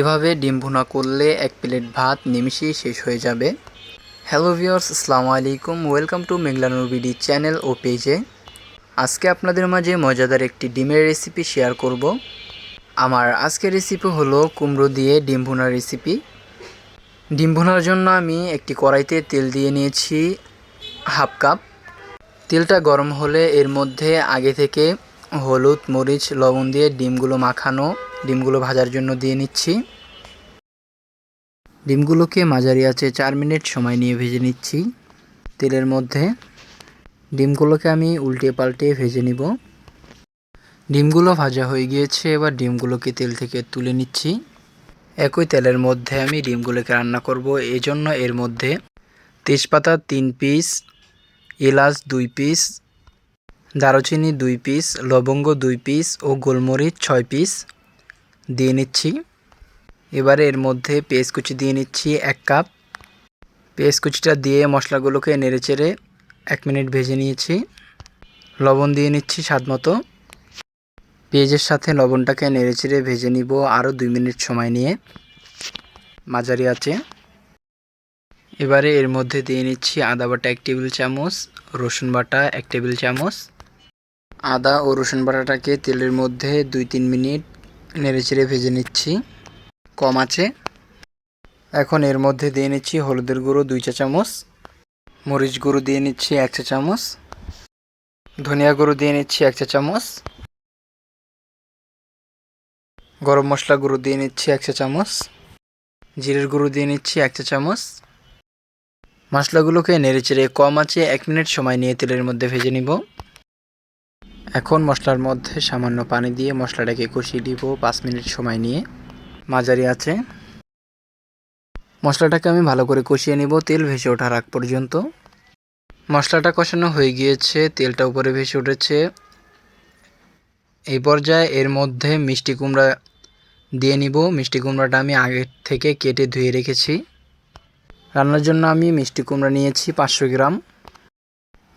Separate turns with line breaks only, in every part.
এভাবে ডিম ভুনা করলে এক প্লেট ভাত নিমিশেই শেষ হয়ে যাবে। হ্যালো ভিওর্স আসসালামু আলাইকুম। Welcome to Meghlanur BD channel ও পেজে। আজকে আপনাদের মাঝে মজাদার একটি ডিমের রেসিপি শেয়ার করব। আমার আজকের রেসিপি হলো কুমড়ো দিয়ে ডিম ভুনার রেসিপি ডিম ভুনার জন্য আমি একটি কড়াইতে তেল দিয়ে নিয়েছি হাফ কাপ। তেলটা গরম হলে এর মধ্যে আগে থেকে হলুদ, মরিচ, লবণ দিয়ে ডিমগুলো মাখানো। ডিমগুলো ভাজার জন্য দিয়ে নিচ্ছি। ডিমগুলোকে মাঝারি আছে চার মিনিট সময় নিয়ে ভেজে নিচ্ছি। তেলের মধ্যে ডিমগুলোকে আমি উল্টে পাল্টে ভেজে নিব। ডিমগুলো ভাজা হয়ে গিয়েছে, এবার ডিমগুলোকে তেল থেকে তুলে নিচ্ছি। একই তেলের মধ্যে আমি ডিমগুলোকে রান্না করব এই জন্য এর মধ্যে তেজপাতা তিন পিস, এলাচ দুই পিস, দারুচিনি দুই পিস, লবঙ্গ দুই পিস ও গোলমরিচ ছয় পিস। দিয়ে নিচ্ছি। এবারে এর মধ্যে পেঁয়াজ কুচি দিয়ে নিচ্ছি এক কাপ। পেঁয়াজ কুচিটা দিয়ে মশলাগুলোকে নেড়েচেড়ে এক মিনিট ভেজে নিয়েছি। লবণ দিয়ে নিচ্ছি স্বাদ মতো। পেঁয়াজের সাথে লবণটাকে নেড়েচেড়ে ভেজে নিব আরও দুই মিনিট সময় নিয়ে। মাঝারি আছে এবারে এর মধ্যে দিয়ে নিচ্ছি আদা বাটা এক টেবিল চামচ, রসুন বাটা এক টেবিল চামচ। আদা ও রসুন বাটাটাকে তেলের মধ্যে দুই তিন মিনিট নেড়েচেড়ে ভেজে নিচ্ছি। কম আছে। এখন এর মধ্যে দিয়ে নিচ্ছি হলুদের গুঁড়ো দুই চা চামচ, মরিচ গুঁড়ো দিয়ে নিচ্ছি এক চা চামচ, ধনিয়া গুঁড়ো দিয়ে নিচ্ছি এক চা চামচ, গরম মশলা গুঁড়ো দিয়ে নিচ্ছি এক চা চামচ, জিরের গুঁড়ো দিয়ে নিচ্ছি এক চা চামচ। মশলাগুলোকে নেড়ে নেড়েচেড়ে কম আছে এক মিনিট সময় নিয়ে তেলের মধ্যে ভেজে নিব। এখন মশলার মধ্যে সামান্য পানি দিয়ে মশলাটাকে কষিয়ে দিব পাঁচ মিনিট সময় নিয়ে। মাঝারি আছে। মশলাটাকে আমি ভালো করে কষিয়ে নিব, তেল ভেসে ওঠার আগ পর্যন্ত। মশলাটা কষানো হয়ে গিয়েছে, তেলটা উপরে ভেসে উঠেছে। এই পর্যায়ে এর মধ্যে মিষ্টি কুমড়া দিয়ে নিব। মিষ্টি কুমড়াটা আমি আগে থেকে কেটে ধুয়ে রেখেছি। রান্নার জন্য আমি মিষ্টি কুমড়া নিয়েছি পাঁচশো গ্রাম।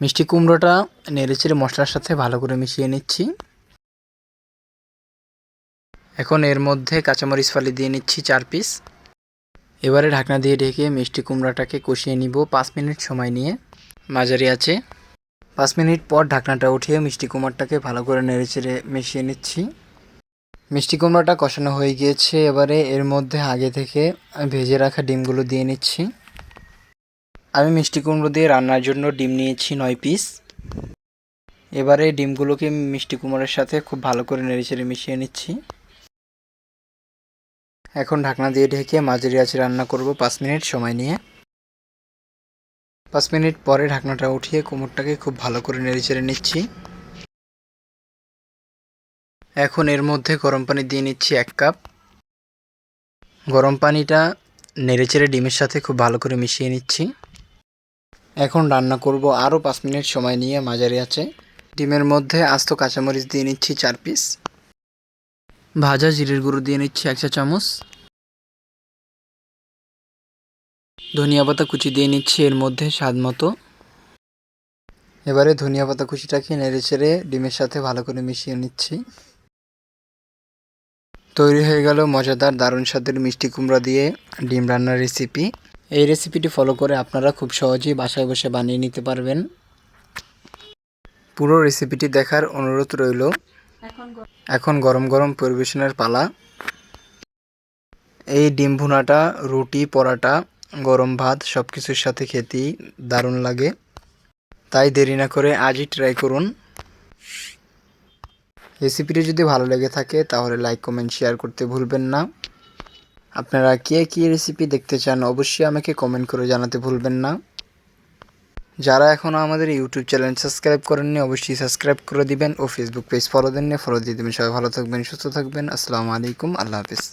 মিষ্টি কুমড়োটা নেড়েচেড়ে মশলার সাথে ভালো করে মিশিয়ে নিচ্ছি। এখন এর মধ্যে কাঁচামরিচ ফালি দিয়ে নিচ্ছি চার পিস। এবারে ঢাকনা দিয়ে ঢেকে মিষ্টি কুমড়াটাকে কষিয়ে নিব পাঁচ মিনিট সময় নিয়ে। মাঝারি আছে। পাঁচ মিনিট পর ঢাকনাটা উঠিয়ে মিষ্টি কুমড়াটাকে ভালো করে নেড়েচেড়ে মিশিয়ে নিচ্ছি। মিষ্টি কুমড়াটা কষানো হয়ে গিয়েছে। এবারে এর মধ্যে আগে থেকে ভেজে রাখা ডিমগুলো দিয়ে নিচ্ছি। আমি মিষ্টি কুমড়ো দিয়ে রান্নার জন্য ডিম নিয়েছি নয় পিস। এবারে ডিমগুলোকে মিষ্টি কুমড়োর সাথে খুব ভালো করে নেড়েচেড়ে মিশিয়ে নিচ্ছি। এখন ঢাকনা দিয়ে ঢেকে মাঝারি আছে রান্না করব পাঁচ মিনিট সময় নিয়ে। পাঁচ মিনিট পরে ঢাকনাটা উঠিয়ে কুমড়টাকে খুব ভালো করে নেড়েচেড়ে নিচ্ছি। এখন এর মধ্যে গরম পানি দিয়ে নিচ্ছি এক কাপ। গরম পানিটা নেড়েচেড়ে ডিমের সাথে খুব ভালো করে মিশিয়ে নিচ্ছি। এখন রান্না করব আরও পাঁচ মিনিট সময় নিয়ে মাঝারি আছে ডিমের মধ্যে আস্ত কাঁচামরিচ দিয়ে নিচ্ছি চার পিস ভাজা জিরের গুঁড়ো দিয়ে নিচ্ছি এক চা চামচ। ধনিয়া পাতা কুচি দিয়ে নিচ্ছি এর মধ্যে স্বাদ মতো। এবারে ধনিয়া পাতা কুচিটাকে নেড়ে চেড়ে ডিমের সাথে ভালো করে মিশিয়ে নিচ্ছি। তৈরি হয়ে গেল মজাদার দারুণ স্বাদের মিষ্টি কুমড়া দিয়ে ডিম রান্নার রেসিপি এই রেসিপিটি ফলো করে আপনারা খুব সহজেই বাসায় বসে বানিয়ে নিতে পারবেন। পুরো রেসিপিটি দেখার অনুরোধ রইল। এখন গরম গরম পরিবেশনের পালা। এই ডিম ভুনাটা রুটি পরাটা গরম ভাত সব কিছুর সাথে খেতেই দারুণ লাগে। তাই দেরি না করে আজই ট্রাই করুন। রেসিপিটি যদি ভালো লেগে থাকে তাহলে লাইক কমেন্ট শেয়ার করতে ভুলবেন না। আপনারা কে কী রেসিপি দেখতে চান, অবশ্যই আমাকে কমেন্ট করে জানাতে ভুলবেন না। যারা এখনও আমাদের ইউটিউব চ্যানেল সাবস্ক্রাইব করেননি, অবশ্যই সাবস্ক্রাইব করে দিবেন ও ফেসবুক পেজ ফলো দেননি ফলো দিয়ে দেবেন। সবাই ভালো থাকবেন, সুস্থ থাকবেন। আসসালামু আলাইকুম, আল্লাহ হাফিজ।